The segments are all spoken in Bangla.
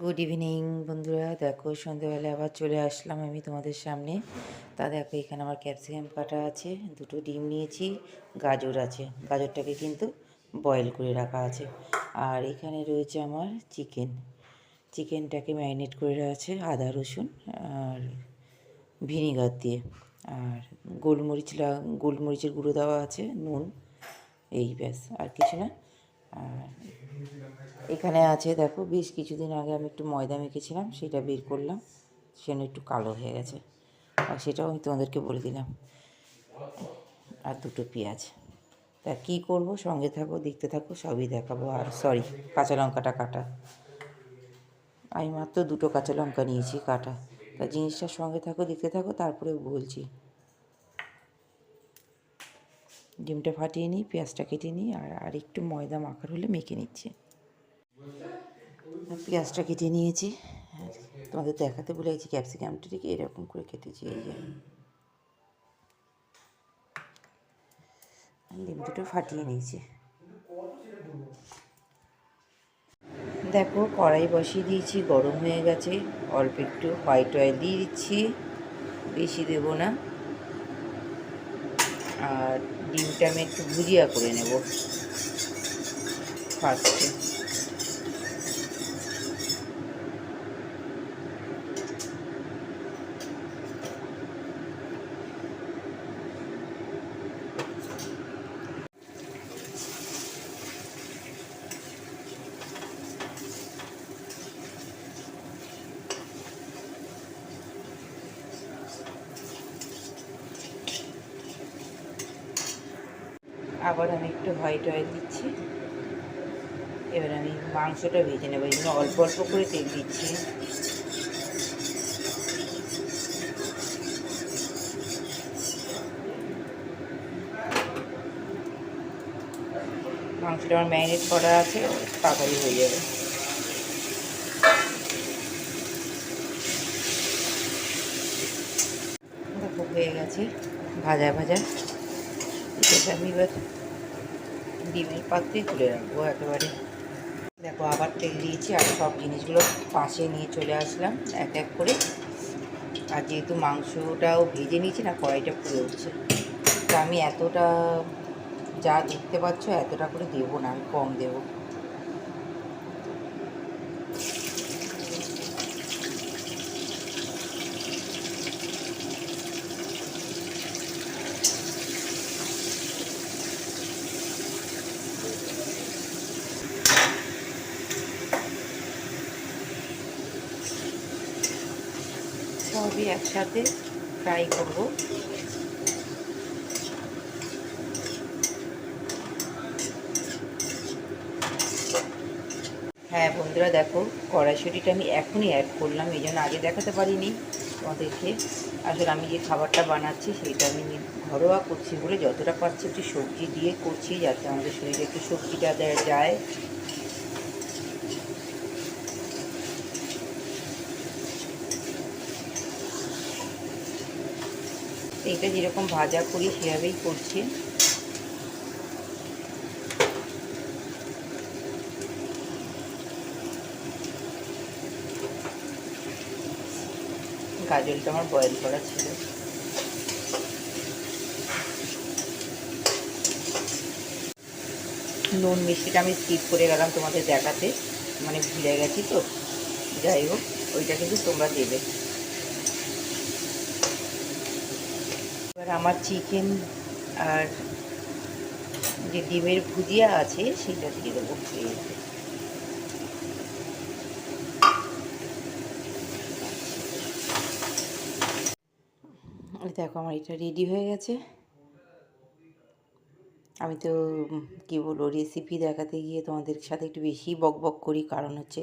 গুড ইভিনিং বন্ধুরা। দেখো সন্ধ্যেবেলা আবার চলে আসলাম আমি তোমাদের সামনে। তা দেখো, এখানে আমার ক্যাপসিকাম কাটা আছে, দুটো ডিম নিয়েছি, গাজর আছে। গাজরটাকে কিন্তু বয়েল করে রাখা আছে। আর এখানে রয়েছে আমার চিকেন চিকেনটাকে ম্যারিনেট করে রাখা আছে, আদা, রসুন আর ভিনিগার দিয়ে। আর গোলমরিচ গোলমরিচের গুঁড়ো দেওয়া আছে, নুন, এই ব্যাস, আর কিছু না। আর এখানে আছে, দেখো, বেশ কিছুদিন আগে আমি একটু ময়দা মেখেছিলাম, সেটা বের করলাম সেটা একটু কালো হয়ে গেছে। আর সেটাও আমি তোমাদেরকে বলে দিলাম। আর দুটো পেঁয়াজ। তা কী করব? সঙ্গে থাকো, দেখতে থাকো, সবই দেখাবো। আর সরি কাঁচা লঙ্কাটা কাটা। আমি মাত্র দুটো কাঁচা লঙ্কা নিয়েছি, কাটা। তা জিনিসটার সঙ্গে থাকো, দেখতে থাকো, তারপরে বলছি। ডিমটা ফাটিয়ে নিই, পেঁয়াজটা কেটে নিই, আর আর একটু ময়দা মাখার হলে মেখে নিচ্ছি। পেঁয়াজটা কেটে নিয়েছি। তোমাদের দেখাতে ভুলে গেছি ক্যাপসিকামটা ঠিক এরকম করে কেটেছি, এই যে। ডিম দুটো ফাটিয়ে নিয়েছি। দেখো, কড়াই বসিয়ে দিয়েছি, গরম হয়ে গেছে। অল্প একটু হোয়াইট অয়েল দিয়ে দিচ্ছি, বেশি দেবো না। আর ডিমটা আমি একটু ভুজিয়া করে নেব। ফার্স্টে। আবার আমি একটু হোয়াইট অয়েল দিচ্ছি। এবার আমি মাংসটা ভেজে নেব, এই জন্য অল্প অল্প করে তেল দিচ্ছি। মাংসটা আমার ম্যারিনেট করা আছে, তাড়াতাড়ি হয়ে যাবে। হয়ে গেছে, ভাজা ভাজা। এটাকে আমি এবার ডিমের পাত্রে তুলে রাখব একেবারে। দেখো, আবার তেল দিয়েছি আর সব জিনিসগুলো পাশে নিয়ে চলে আসলাম এক এক করে। আর যেহেতু মাংসটাও ভেজে নিয়েছি না, কড়াইটা পুড়ে উঠছে। তা আমি এতটা যা দেখতে পাচ্ছ, এতটা করে দেবো না, আমি কম দেবো সবই একসাথে ফ্রাই করব। হ্যাঁ বন্ধুরা, দেখো কড়াইশুটিটা আমি এখনই অ্যাড করলাম, এই জন্য আগে দেখাতে পারিনি তোমাদেরকে। আসলে আমি যে খাবারটা বানাচ্ছি সেইটা আমি ঘরোয়া করছি বলে যতটা পারছি একটু সবজি দিয়ে করছি যাতে আমাদের শরীরে একটু সবজিটা যায়। এইটা যেরকম ভাজা করি সেভাবেই করছি। গাজরটা আমার বয়েল করা ছিল। নুন মিষ্টিটা আমি স্কিপ করে গেলাম তোমাদের দেখাতে। মানে ভুলে গেছি তো। যাই হোক, ওইটা কিন্তু তোমরা দেবে। এবার আমার চিকেন আর যে ডিমের ভুজিয়া আছে, সেটা দিয়ে দেবো দেখো আমার এটা রেডি হয়ে গেছে। আমি তো, কি বলব রেসিপি দেখাতে গিয়ে তোমাদের সাথে একটু বেশি বক বক করি। কারণ হচ্ছে,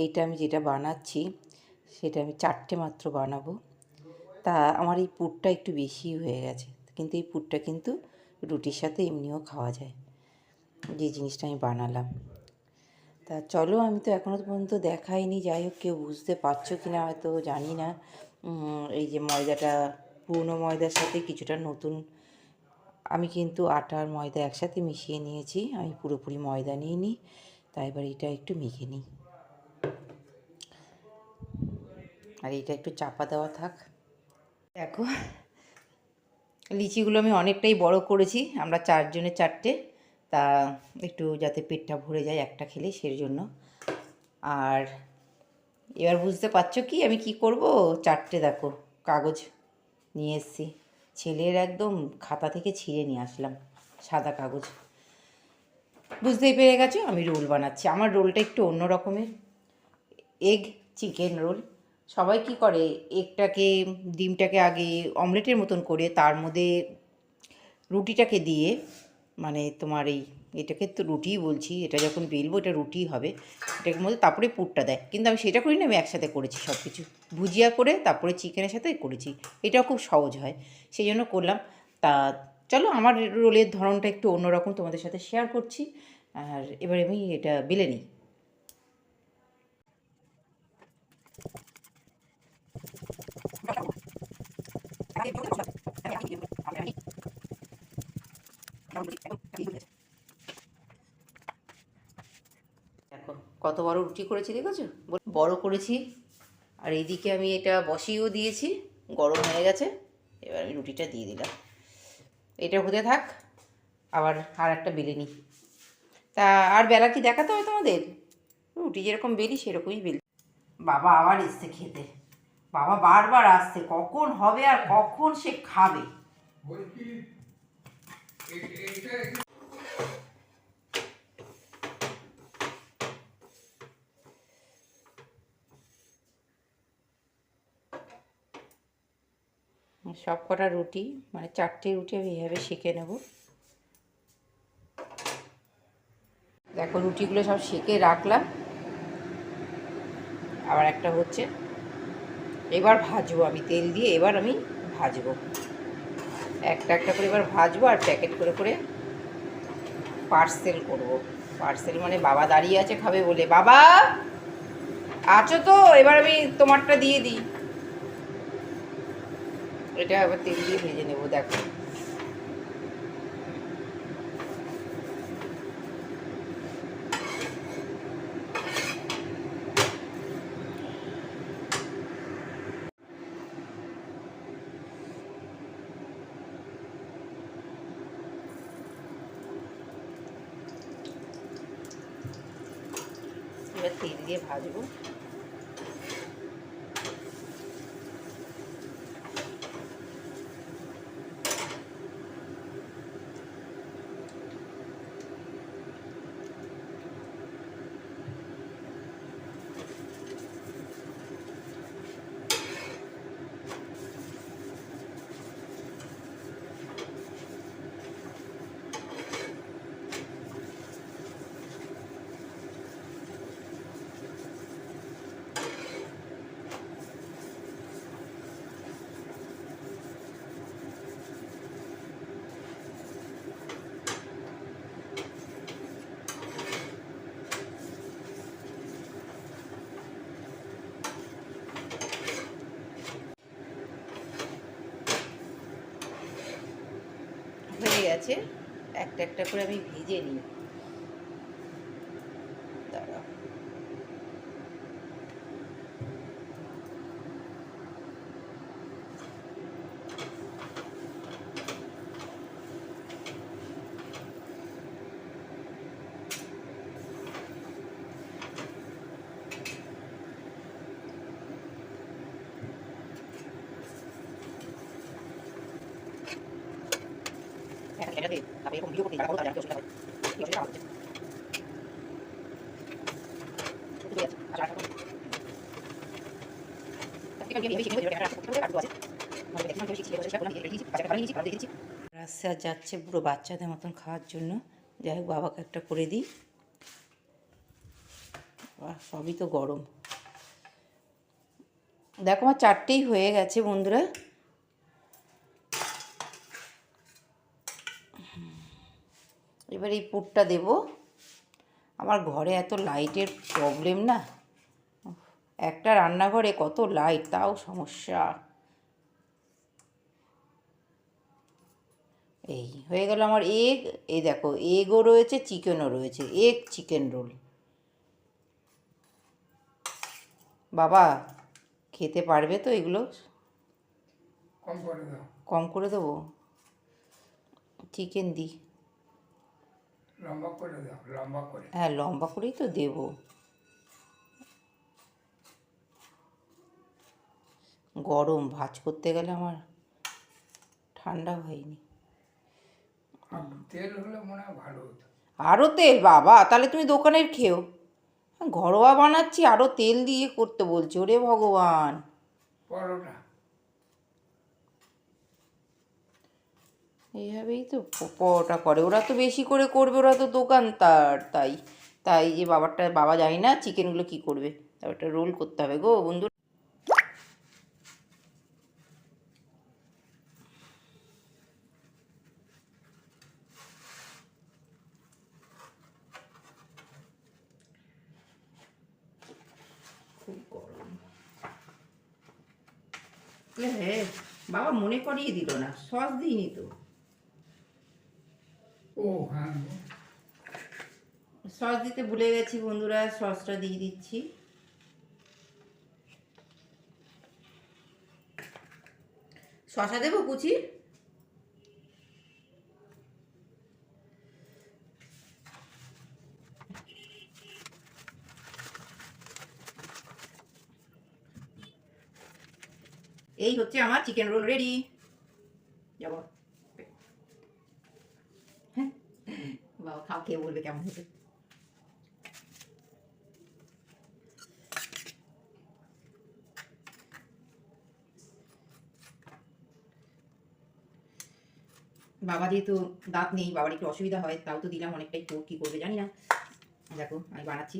এইটা আমি যেটা বানাচ্ছি, সেটা আমি চারটে মাত্র বানাবো। তা আমার এই পুরটা একটু বেশি হয়ে গেছে। কিন্তু এই পুরটা কিন্তু রুটির সাথে এমনিও খাওয়া যায়। যে জিনিসটা আমি বানালাম। তা চলো আমি তো এখনও পর্যন্ত দেখাইনি, যাই হোক কেউ বুঝতে পারছ কি না হয়তো জানি না। এই যে ময়দাটা, পুরনো ময়দার সাথে কিছুটা নতুন, আমি কিন্তু আটা আর ময়দা একসাথে মিশিয়ে নিয়েছি। আমি পুরোপুরি ময়দা নিইনি তাই এবার এটা একটু মেখে নিই। আর এটা একটু চাপা দেওয়া থাক। দেখো, লিচিগুলো আমি অনেকটাই বড় করেছি, আমরা চারজনে চারটে, তা একটু যাতে পেটটা ভরে যায় একটা খেলে সেই জন্য আর এবার বুঝতে পারছ কি, আমি কি করব? চারটে দেখো, কাগজ নিয়ে এসেছি। ছেলের একদম খাতা থেকে ছিঁড়ে নিয়ে আসলাম, সাদা কাগজ। বুঝতেই পেরে গেছো? আমি রোল বানাচ্ছি। আমার রোলটা একটু অন্য রকমের। Egg, chicken roll. সবাই কি করে? একটাকে, ডিমটাকে আগে অমলেটের মতন করে তার মধ্যে রুটিটাকে দিয়ে মানে তোমার এই, এটাকে তো রুটিই বলছি, এটা যখন বেলবো এটা রুটিই হবে এটার মধ্যে তারপরে পুরটা দেয়। কিন্তু আমি সেটা করি না আমি একসাথে করেছি সব কিছু ভুজিয়া করে তারপরে চিকেনের সাথে করেছি, এটাও খুব সহজ হয়, সেই জন্য করলাম। তা চলো আমার রোলের ধরনটা একটু অন্যরকম তোমাদের সাথে শেয়ার করছি, আর এবার আমি এটা বেলে নিই। কত বড় রুটি করেছি, দেখেছ? বড় করেছি, আর এইদিকে আমি এটা বসিয়েও দিয়েছি, গরম হয়ে গেছে, এবার আমি রুটিটা দিয়ে দিলাম। এটা হতে থাক, আবার আর একটা বেলে নিই। তা আর বেলা কি দেখাতে হবে তোমাদের? রুটি যেরকম বেলি, সেরকমই বেলি। বাবা আবার এসছে খেতে। বাবা বারবার আসছে, কখন হবে আর কখন সে খাবে? সব কটা রুটি মানে চারটে রুটি আমি এইভাবে সেঁকে নেব। দেখো রুটিগুলো সব সেঁকে রাখলাম। আবার একটা হচ্ছে এবার ভাজবো আমি তেল দিয়ে, এবার আমি ভাজবো। একটা একটা করে এবার ভাজবো আর প্যাকেট করে করে পার্সেল করব। পার্সেল মানে বাবা দাঁড়িয়ে আছে খাবে বলে। বাবা, আছো তো? এবার আমি তোমারটা দিয়ে দিই। এটা আবার তেল দিয়ে ভেজে নেব, দেখো। এবার তেল দিয়ে গেছে একটা একটা করে আমি ভেজে নিই। যাচ্ছে পুরো বাচ্চাদের মতন খাওয়ার জন্য। যাই হোক, বাবাকে একটা করে দিই। সবই তো গরম। দেখো, আমার চারটেই হয়ে গেছে বন্ধুরা। এবার এই পুরটা দেব। আমার ঘরে এত লাইটের প্রবলেম না। একটা রান্নাঘরে কত লাইট তাও সমস্যা। এই হয়ে গেল আমার এগ এই দেখো এগও রয়েছে চিকেনও রয়েছে। এগ চিকেন রোল বাবা খেতে পারবে তো এগুলো? কম করে দাও। কম করে দেবো। চিকেন দিই লম্বা করে দাও লম্বা করে। হ্যাঁ লম্বা করেই তো দেবো। গরম ভাজ করতে গেলে আমার ঠান্ডা হয়নি। আর তেল হলে মনে হয় ভালো হতো। আরও তেল বাবা তাহলে তুমি দোকানের খেও। ঘরোয়া বানাচ্ছি আরও তেল দিয়ে করতে বলছো রে ভগবান। পরোটা। এইভাবেই তো। প- পরোটা করে। ওরা তো বেশি করে করবে ওরা তো দোকানদার তাই। তাই যে বাবারটা বাবা জানি না চিকেনগুলো কি করবে। তারপর একটা রোল করতে হবে গো বন্ধু। হ্যাঁ বাবা মনে করিয়ে দিল না সস দিইনি তো। সস দিতে ভুলে গেছি বন্ধুরা, সসটা দিয়ে দিচ্ছি। শশা দেবো কুচি? এই হচ্ছে আমার চিকেন রোল রেডি যাব বাবা খাও খেয়ে বলবে কেমন হয়েছে বাবা যেহেতু দাঁত নেই বাবার একটু অসুবিধা হয় তাও তো দিলাম অনেকটাই তো কী করবে জানি না। দেখো আমি বানাচ্ছি।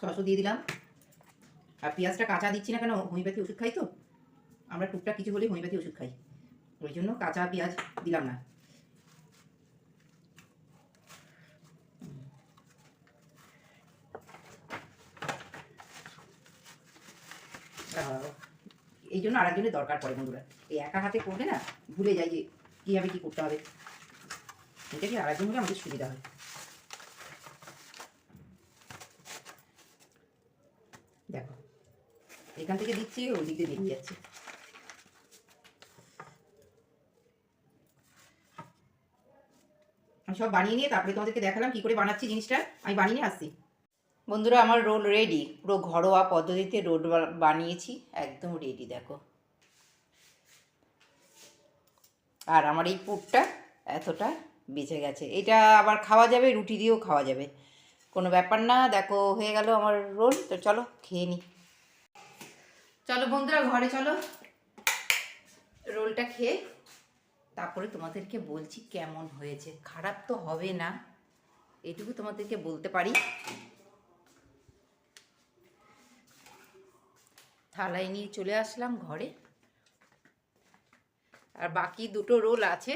সসও দিয়ে দিলাম। আর পেঁয়াজটা কাঁচা দিচ্ছি না কেন? হোমিওপ্যাথি ওষুধ খাই তো? আমরা টুকটাক কিছু হলে হোমিওপ্যাথি ওষুধ খাই। ওই জন্য কাঁচা পেঁয়াজ দিলাম না। আহ, এই জন্য আরেকজনের দরকার পড়ে বন্ধুরা। এই একা হাতে করলে না ভুলে যাই যে কীভাবে কী করতে হবে। এটা কি আরেকজন হলে আমাদের সুবিধা হয়। দেখো, এখান থেকে দিচ্ছি ওই দিক দিয়ে বেরিয়ে যাচ্ছে। আমি সব বানিয়ে নিয়ে তারপরে তোমাদেরকে দেখালাম কি করে বানাচ্ছি জিনিসটা। আমি বানিয়ে আসছি। বন্ধুরা, আমার রোল রেডি পুরো ঘরোয়া পদ্ধতিতে রোল বানিয়েছি। একদম রেডি দেখো। আর আমার এই পুরটা এতটা বেঁচে গেছে। এটা আবার খাওয়া যাবে, রুটি দিয়েও খাওয়া যাবে। কোনো ব্যাপার না, দেখো, হয়ে গেল আমার রোল। তো চলো, খেয়ে নিই চলো বন্ধুরা, ঘরে চলো। রোলটা খেয়ে তারপরে তোমাদেরকে বলছি কেমন হয়েছে। খারাপ তো হবে না। এটুকু তোমাদেরকে বলতে পারি। থালায় নিয়ে চলে আসলাম ঘরে। আর বাকি দুটো রোল আছে,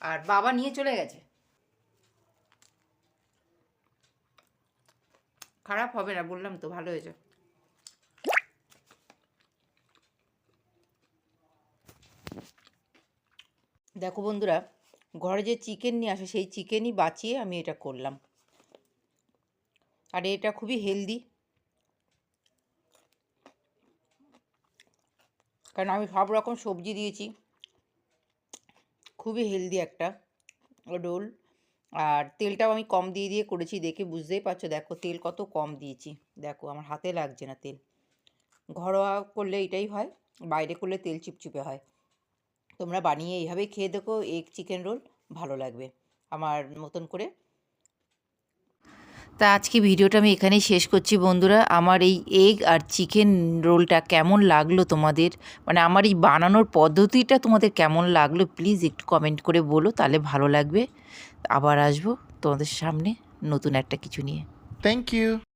আর বাবা নিয়ে চলে গেছে। খারাপ হবে না, বললাম তো ভালো হয়েছে। দেখো বন্ধুরা, ঘরে যে চিকেন নিয়ে আসে, সেই চিকেনই বাঁচিয়ে আমি এটা করলাম। আর এটা খুবই হেলদি কারণ আমি সব রকম সবজি দিয়েছি। খুবই হেলদি একটা রোল। আর তেলটাও আমি কম দিয়ে দিয়ে করেছি, দেখে বুঝতেই পারছ। দেখো তেল কত কম দিয়েছি। দেখো আমার হাতে লাগছে না তেল। ঘরোয়া করলে এটাই হয়, বাইরে করলে তেল চিপচিপে হয়। তোমরা বানিয়ে এইভাবেই খেয়ে দেখো এগ চিকেন রোল ভালো লাগবে। আমার মতন করে তা আজকে ভিডিওটা আমি এখানেই শেষ করছি বন্ধুরা। আমার এই এগ আর চিকেন রোলটা কেমন লাগল তোমাদের? মানে আমার এই বানানোর পদ্ধতিটা তোমাদের কেমন লাগল? প্লিজ একটু কমেন্ট করে বলো, তাহলে ভালো লাগবে। আবার আসব তোমাদের সামনে নতুন একটা কিছু নিয়ে। Thank you.